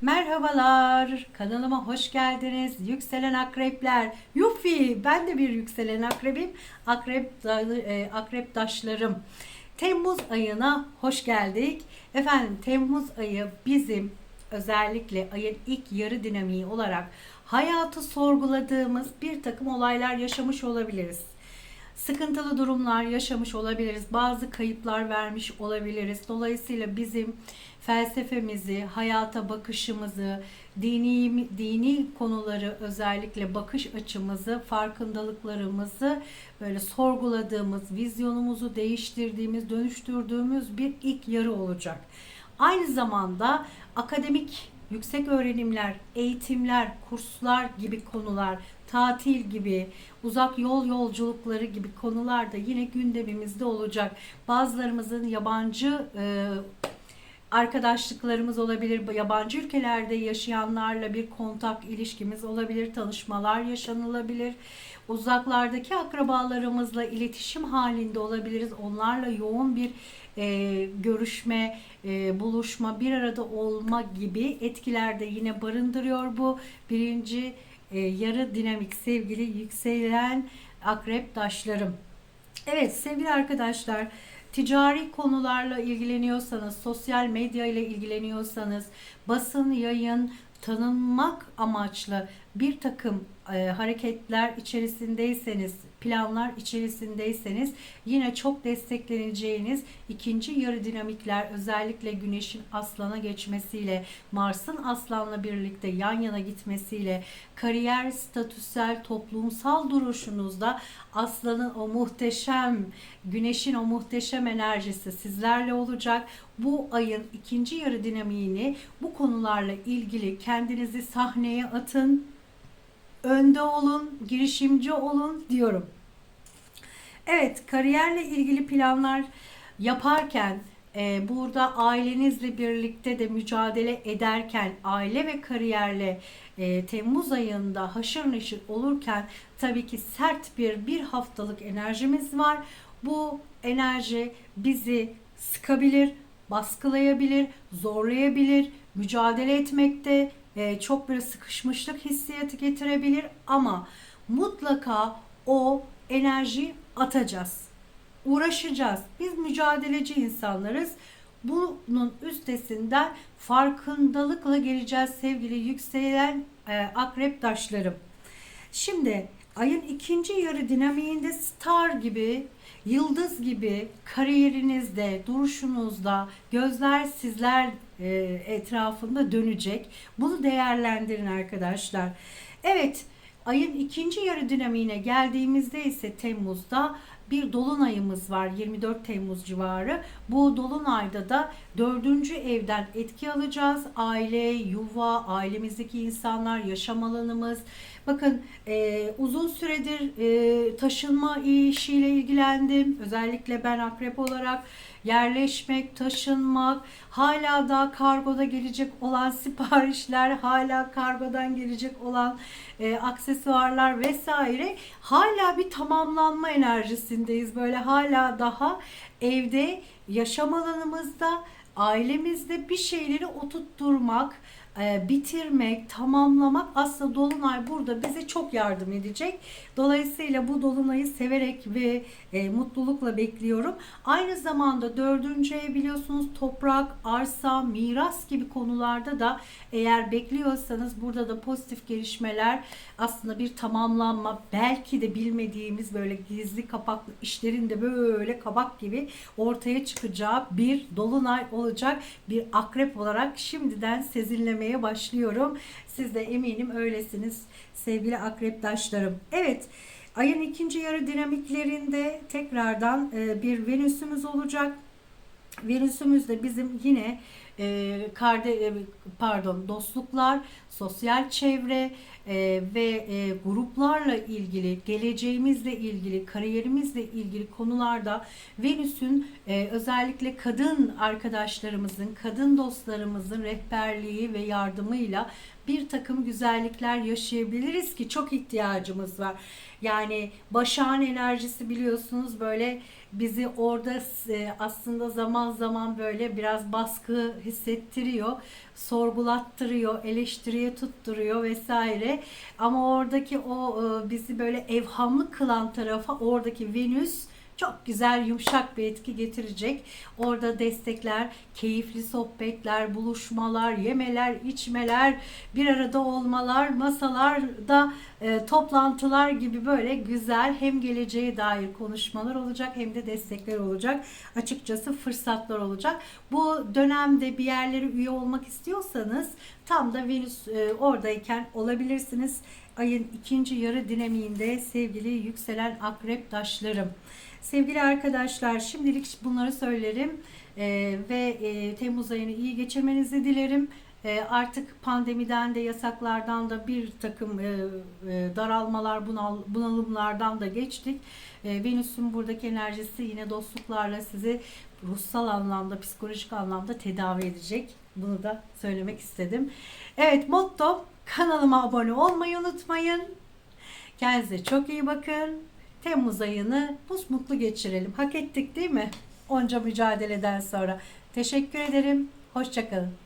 Merhabalar, kanalıma hoş geldiniz. Yükselen akrepler. Yufi, ben de bir yükselen akrebim. Akrep, e, akrep daşlarım. Temmuz ayına hoş geldik. Efendim Temmuz ayı bizim özellikle ayın ilk yarı dinamiği olarak hayatı sorguladığımız bir takım olaylar yaşamış olabiliriz sıkıntılı durumlar yaşamış olabiliriz. Bazı kayıplar vermiş olabiliriz. Dolayısıyla bizim felsefemizi, hayata bakışımızı, dini dini konuları özellikle bakış açımızı, farkındalıklarımızı böyle sorguladığımız, vizyonumuzu değiştirdiğimiz, dönüştürdüğümüz bir ilk yarı olacak. Aynı zamanda akademik yüksek öğrenimler, eğitimler, kurslar gibi konular, tatil gibi, uzak yol yolculukları gibi konular da yine gündemimizde olacak. Bazılarımızın yabancı e, arkadaşlıklarımız olabilir, yabancı ülkelerde yaşayanlarla bir kontak ilişkimiz olabilir, tanışmalar yaşanılabilir. Uzaklardaki akrabalarımızla iletişim halinde olabiliriz. Onlarla yoğun bir e, görüşme, e, buluşma, bir arada olma gibi etkiler de yine barındırıyor bu birinci e, yarı dinamik sevgili yükselen akrep taşlarım. Evet sevgili arkadaşlar ticari konularla ilgileniyorsanız, sosyal medya ile ilgileniyorsanız, basın, yayın, tanınmak amaçlı bir takım e, hareketler içerisindeyseniz, planlar içerisindeyseniz yine çok destekleneceğiniz ikinci yarı dinamikler özellikle Güneş'in Aslan'a geçmesiyle, Mars'ın Aslan'la birlikte yan yana gitmesiyle kariyer, statüsel, toplumsal duruşunuzda Aslan'ın o muhteşem, Güneş'in o muhteşem enerjisi sizlerle olacak. Bu ayın ikinci yarı dinamiğini bu konularla ilgili kendinizi sahneye atın önde olun, girişimci olun diyorum. Evet, kariyerle ilgili planlar yaparken e, burada ailenizle birlikte de mücadele ederken aile ve kariyerle e, Temmuz ayında haşır neşir olurken tabii ki sert bir bir haftalık enerjimiz var. Bu enerji bizi sıkabilir, baskılayabilir, zorlayabilir, mücadele etmekte e, çok bir sıkışmışlık hissiyatı getirebilir ama mutlaka o enerjiyi atacağız. Uğraşacağız. Biz mücadeleci insanlarız. Bunun üstesinden farkındalıkla geleceğiz sevgili yükselen e, akrep taşlarım. Şimdi ayın ikinci yarı dinamiğinde star gibi, yıldız gibi kariyerinizde, duruşunuzda gözler sizler e, etrafında dönecek. Bunu değerlendirin arkadaşlar. Evet, ayın ikinci yarı dinamiğine geldiğimizde ise Temmuz'da bir dolunayımız var 24 Temmuz civarı. Bu dolunayda da dördüncü evden etki alacağız. Aile, yuva, ailemizdeki insanlar, yaşam alanımız. Bakın e, uzun süredir e, taşınma işiyle ilgilendim. Özellikle ben akrep olarak yerleşmek, taşınmak, hala da kargoda gelecek olan siparişler, hala kargodan gelecek olan e, aksesuarlar vesaire hala bir tamamlanma enerjisindeyiz. Böyle hala daha evde, yaşam alanımızda, ailemizde bir şeyleri oturtturmak, bitirmek, tamamlamak aslında Dolunay burada bize çok yardım edecek. Dolayısıyla bu Dolunay'ı severek ve e, mutlulukla bekliyorum. Aynı zamanda dördüncü ev biliyorsunuz toprak, arsa, miras gibi konularda da eğer bekliyorsanız burada da pozitif gelişmeler aslında bir tamamlanma belki de bilmediğimiz böyle gizli kapaklı işlerin de böyle kabak gibi ortaya çıkacağı bir dolunay olacak bir akrep olarak şimdiden sezinlemeye başlıyorum. Siz de eminim öylesiniz sevgili akrep taşlarım. Evet ayın ikinci yarı dinamiklerinde tekrardan e, bir Venüs'ümüz olacak. Venüs'ümüz de bizim yine e, karde e, pardon dostluklar, sosyal çevre e, ve e, gruplarla ilgili, geleceğimizle ilgili, kariyerimizle ilgili konularda Venüs'ün e, özellikle kadın arkadaşlarımızın, kadın dostlarımızın rehberliği ve yardımıyla bir takım güzellikler yaşayabiliriz ki çok ihtiyacımız var. Yani başağın enerjisi biliyorsunuz böyle bizi orada e, aslında zaman zaman böyle biraz baskı hissettiriyor, sorgulattırıyor, eleştiriye tutturuyor vesaire. Ama oradaki o e, bizi böyle evhamlı kılan tarafa oradaki Venüs çok güzel yumuşak bir etki getirecek. Orada destekler, keyifli sohbetler, buluşmalar, yemeler, içmeler, bir arada olmalar, masalarda e, toplantılar gibi böyle güzel hem geleceğe dair konuşmalar olacak hem de destekler olacak. Açıkçası fırsatlar olacak. Bu dönemde bir yerlere üye olmak istiyorsanız tam da Venüs e, oradayken olabilirsiniz. Ayın ikinci yarı dinamiğinde sevgili yükselen akrep taşlarım. Sevgili arkadaşlar şimdilik bunları söylerim Ee, ve e, Temmuz ayını iyi geçirmenizi dilerim. Ee, artık pandemiden de yasaklardan da bir takım e, e, daralmalar, bunal, bunalımlardan da geçtik. E, Venüs'ün buradaki enerjisi yine dostluklarla sizi ruhsal anlamda, psikolojik anlamda tedavi edecek. Bunu da söylemek istedim. Evet motto kanalıma abone olmayı unutmayın. Kendinize çok iyi bakın. Temmuz ayını mutlu geçirelim. Hak ettik değil mi? Onca mücadeleden sonra. Teşekkür ederim. Hoşçakalın.